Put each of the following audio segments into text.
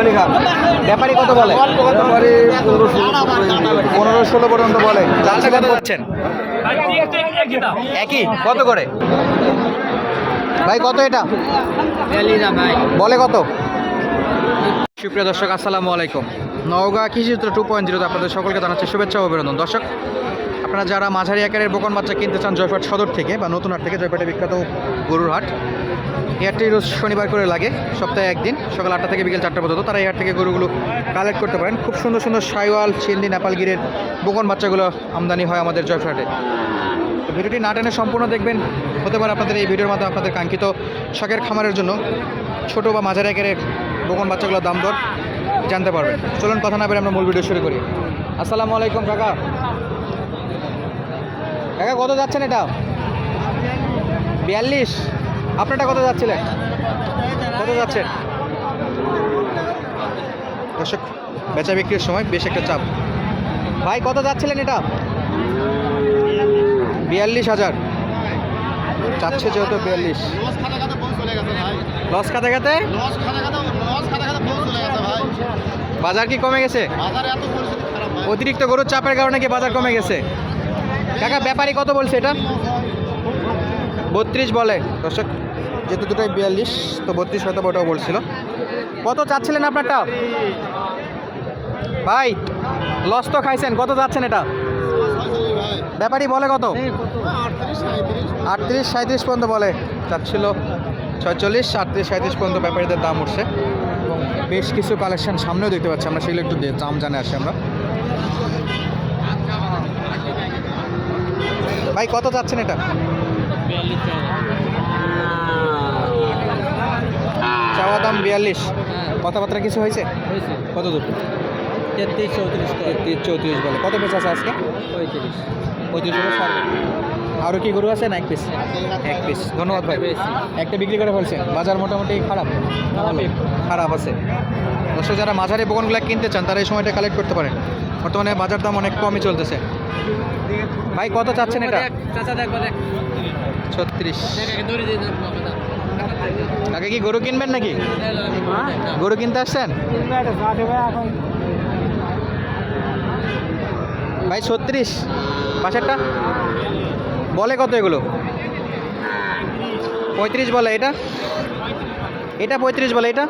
জোয়ানি খান ব্যাপারী কত বলে? ব্যাপারে পনেরো ষোলো পর্যন্ত বলে। কত? একই? কত করে? ভাই কত এটা? বলে কত? সুপ্রিয় দর্শক আসসালামু আলাইকুম। নওগাঁ কৃষিচিত্র টু পয়েন্ট জিরোতে আপনাদের সকলকে জানাচ্ছি শুভেচ্ছা ও অভিনন্দন। দর্শক আপনারা যারা মাঝারি আকারের বোকন বাচ্চা কিনতে চান জয়পাট সদর থেকে বা নতুন হাট থেকে জয়পাটে বিখ্যাত গরুর হাট হাটটি রোজ শনিবার করে লাগে, সপ্তাহে একদিন, সকাল আটটা থেকে বিকেল চারটা পর্যন্ত। তারা হাট থেকে গরুগুলো কালেক্ট করতে পারেন। খুব সুন্দর সুন্দর সাইওয়াল চিন্দি নেপালগিরের বোকন বাচ্চাগুলো আমদানি হয় আমাদের জয়ফ্রাটে ভিডিওটি না টেনে সম্পূর্ণ দেখবেন। হতে পারে আপনাদের এই ভিডিওর মাধ্যমে আপনাদের কাঙ্ক্ষিত শখের খামারের জন্য ছোট বা মাঝারি আকারের বোকন বাচ্চাগুলোর দাম দর জানতে পারবেন। চলুন কথা না বলে আমরা মূল ভিডিও শুরু করি। আসসালামু আলাইকুম কাকা। কাকা, কত যাচ্ছেন এটা? বিয়াল্লিশ? আপনারটা কত যাচ্ছিলেন? কত যাচ্ছেন? দর্শক, বেচা বিক্রির সময় বেশ একটা চাপ। ভাই, কত যাচ্ছিলেন এটা? বিয়াল্লিশ হাজার। চাচ্ছে যেহেতু বিয়াল্লিশ। লস খাতে খাতে? বাজার কি কমে গেছে? অতিরিক্ত গরুর চাপের কারণে কি বাজার কমে গেছে? কাকা, ব্যাপারী কত বলছে এটা? বত্রিশ বলে। দর্শক যেহেতু দুটোই বিয়াল্লিশ, তো বত্রিশ হয়তো ওটাও বলছিল। কত চাচ্ছিলেন আপনারটা? ভাই লস তো খাইছেন, কত যাচ্ছেন এটা? ব্যাপারী বলে কত? আটত্রিশ সাঁত্রিশ পর্যন্ত বলে। চাচ্ছিল ছয়চল্লিশ, আটত্রিশ সাঁত্রিশ পর্যন্ত ব্যাপারীদের দাম উঠছে। এবং বেশ কিছু কালেকশন সামনেও দেখতে পাচ্ছি আমরা, সেগুলো একটু দাম জানে আসি আমরা। ভাই, কত যাচ্ছেন এটা? চাওয়া দাম বিয়াল্লিশ। কথাবার্তা কিছু হয়েছে? কত দূর তেত্রিশ চৌত্রিশ তেত্রিশ চৌত্রিশ বলে। কত পিস আছে আজকে? পঁয়ত্রিশ। পঁয়ত্রিশ আরও কি গরু আছে না এক পিস এক পিস ধন্যবাদ ভাই। একটা বিক্রি করে ফেলছেন বাজার মোটামুটি খারাপ। খারাপ। আছে। দর্শক যারা মাঝারি বোকনগুলো কিনতে চান তারা এই সময়টা কালেক্ট করতে পারেন। বর্তমানে বাজার দাম অনেক কমই চলতেছে। ভাই কত চাচ্ছেন এটা? ছত্রিশ। আগে কি গরু কিনবেন নাকি? গরু কিনতে আসছেন? ভাই, ছত্রিশ। পাশেরটা? বলে কত এগুলো? পঁয়ত্রিশ বলে এটা? এটা পঁয়ত্রিশ বলে এটা?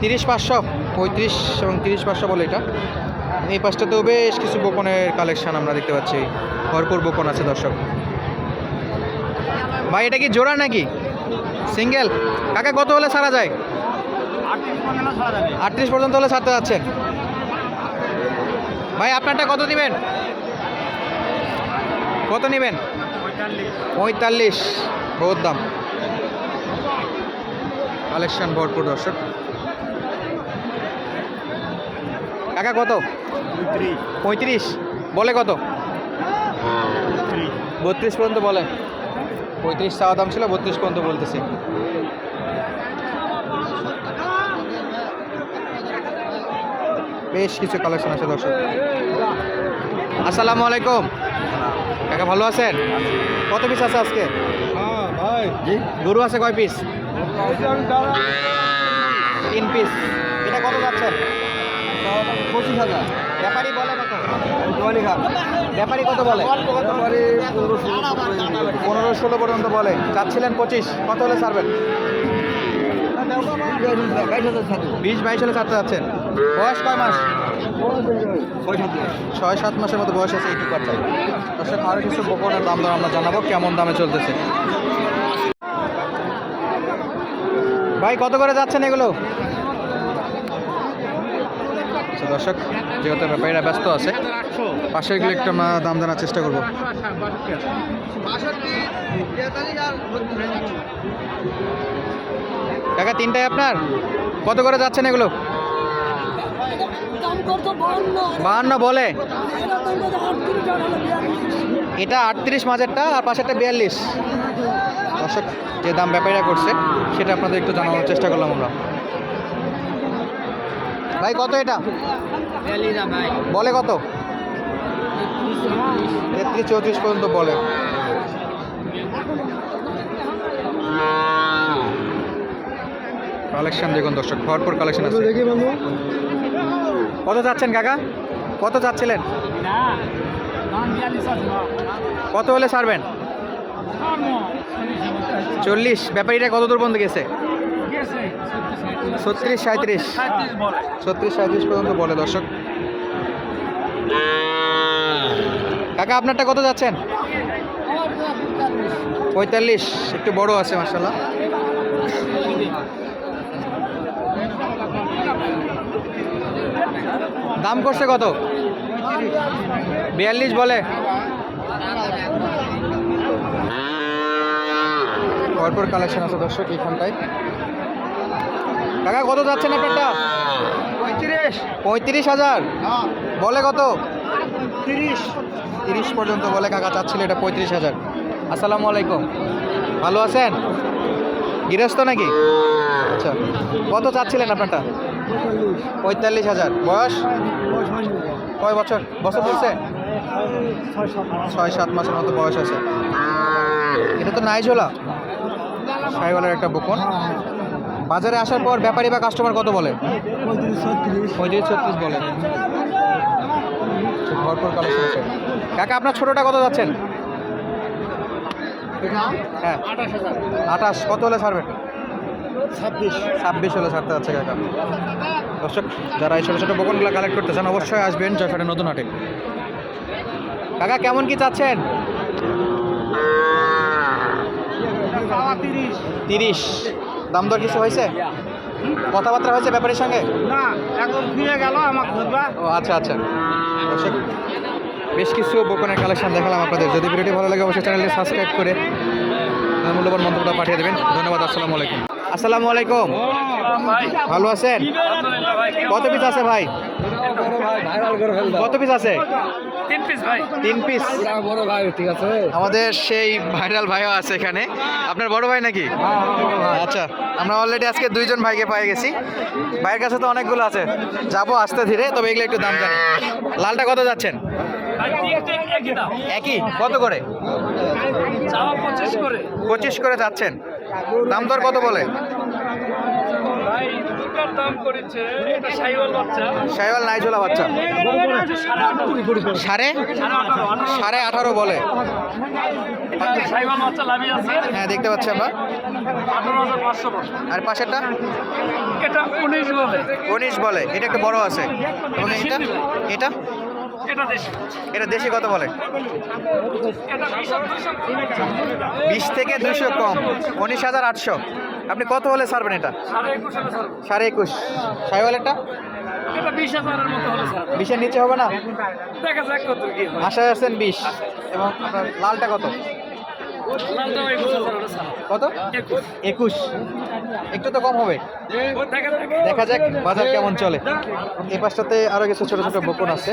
তিরিশ পাঁচশো। পঁয়ত্রিশ এবং তিরিশ পাঁচশো বলে এটা। এই পাঁচটাতেও বেশ কিছু বোকনের কালেকশান আমরা দেখতে পাচ্ছি। ভরপুর বোকন আছে, দর্শক। ভাই এটা কি জোড়া নাকি? সিঙ্গেল কাকা কত হলে সারা যায়? আটত্রিশ পর্যন্ত হলে সারতে যাচ্ছেন ভাই আপনারটা কত দিবেন? কত নেবেন? পঁয়তাল্লিশ। বহুত দাম। কালেকশন ভরপুর দর্শক। কাকা কত? পঁয়ত্রিশ। বলে কত? বত্রিশ পর্যন্ত বলে। পঁয়ত্রিশ চাওয়া দাম ছিল বত্রিশ পর্যন্ত বলতেছে। বেশ কিছু কালেকশন আছে দর্শক। আসসালামু আলাইকুম। কাকা ভালো আছেন? কত পিস আছে আজকে? ভাই গরু আছে কয় পিস তিন পিস এটা কত যাচ্ছেন পঁচিশ হাজার। ব্যাপারী বলে কত? ব্যাপারী বলে? ব্যাপারে পনেরো ষোলো পর্যন্ত বলে। চাচ্ছিলেন পঁচিশ। কত হলে ছাড়বেন? বিশ বাইশ হলে ছাড়তে যাচ্ছেন। বয়স কয় মাস? ছয় সাত মাসের মতো বয়স আছে এইটুকু বাচ্চা দর্শক আরও কিছু বকনের দাম দর আমরা জানাব কেমন দামে চলতেছে। ভাই কত করে যাচ্ছেন এগুলো? আচ্ছা দর্শক, যেহেতু ব্যাপারীরা ব্যস্ত আছে, পাশের এগুলো একটু আমরা দাম জানার চেষ্টা করব। কাকা, তিনটায় আপনার? কত করে যাচ্ছেন এগুলো? বাহান্ন বলে। এটা আটত্রিশ মাঝেরটা, আর পাশেরটা বিয়াল্লিশ। দর্শক, যে দাম ব্যাপারীরা করছে, সেটা আপনাদের একটু জানানোর চেষ্টা করলাম আমরা। ভাই, কত এটা? বলে কত? তেত্রিশ চৌত্রিশ পর্যন্ত বলে। কালেকশন দেখুন দর্শক, ভরপুর কালেকশন আছে। কত চাচ্ছেন কাকা? কত চাচ্ছিলেন? কত হলে ছাড়বেন চল্লিশ। ব্যাপারীটা কত দূর পর্যন্ত গেছে? ছত্রিশ সাঁত্রিশ ছত্রিশ সাঁত্রিশ পর্যন্ত বলে দর্শক। কাকা, আপনারটা কত যাচ্ছেন? পঁয়তাল্লিশ, একটু বড় আছে মার্শাল্লাহ দাম করছে কত? বিয়াল্লিশ বলে। ভরপুর কালেকশন আছে দর্শক এইখানটায় কাকা কত যাচ্ছেন আপনারটা? পঁয়ত্রিশ। পঁয়ত্রিশ হাজার। বলে কত? তিরিশ। তিরিশ পর্যন্ত বলে কাকা চাচ্ছিল এটা পঁয়ত্রিশ হাজার। আসসালামু আলাইকুম। ভালো আছেন? গৃহস্থ নাকি? আচ্ছা কত চাচ্ছিলেন আপনারটা? পঁয়তাল্লিশ হাজার। বয়স? কয় বছর? বছর বলছে ছয় সাত মাসের মতো বয়স আছে। এটা তো নাইজোলা? সাইওয়ালের একটা বকন। বাজারে আসার পর ব্যাপারী বা কাস্টমার কত বলে? পঁয়ত্রিশ ছত্রিশ বলে। আচ্ছা, ভরপুর কালেকশন কাকা আপনার ছোটোটা কত যাচ্ছেন? হ্যাঁ। আঠাশ কত হলে ছাড়বেন ছাব্বিশ। ছাব্বিশ হলে ছাড়তে যাচ্ছে কাকা। দর্শক যারা এই ছোটো ছোটো বকনগুলো কালেক্ট করতে চান অবশ্যই আসবেন জয়ফাটে নতুন হাটে। কাকা কেমন কি চাচ্ছেন? তিরিশ। দাম দর কিছু হয়েছে? কথাবার্তা হয়েছে ব্যাপারের সঙ্গে? না এখন ফিরে গেল আমার খুঁজবা ও আচ্ছা আচ্ছা। বেশ কিছু বোকনের কালেকশন দেখালাম আপনাদের। যদি ভিডিওটি ভালো লাগে অবশ্যই চ্যানেলটি সাবস্ক্রাইব করে মূল্যবান মন্তব্যটা পাঠিয়ে দেবেন। ধন্যবাদ আসসালামু আলাইকুম। আসসালামু আলাইকুম। ভালো আছেন? কত পিস আছে ভাই? কত পিস আছে? তিন পিস ভাই। তিন পিস বড় ভাই ঠিক আছে। আমাদের সেই ভাইরাল ভাইও আছে এখানে। আপনার বড় ভাই নাকি? আচ্ছা আমরা অলরেডি আজকে দুইজন ভাইকে পেয়ে গেছি। ভাইয়ের কাছে তো অনেকগুলো আছে। যাব আস্তে ধীরে তবে এগুলো একটু দাম জানি। লালটা কত যাচ্ছেন? একই কত করে। পঁচিশ করে যাচ্ছেন। দাম দর কত বলে? দুটার দাম করেছে এটা সাইওয়াল বাচ্চা। সাইওয়াল নাইজোলা বাচ্চা। সাড়ে? সাড়ে আঠারো বলে। সাইওয়াল বাচ্চা লাভি আছে। হ্যাঁ দেখতে পাচ্ছি আমরা। আঠারো হাজার পাঁচশো আর পাশেরটা? এটা উনিশ বলে। উনিশ বলে। এটা একটু বড় আছে। এবং এটা? এটা? এটা দেশি। কত বলে? বিশ থেকে দুশো কম। উনিশ হাজার আটশো। আপনি কত হলে ছাড়বেন এটা? সাড়ে একুশ স্যার বিশের নিচে হবে না? আশায় আছেন বিশ। এবং আপনার লালটা কত? কত? একুশ। একটু তো কম হবে। দেখা যাক। বাজার কেমন চলে। এই পাশটাতে আরও কিছু ছোট ছোট বকুন আছে।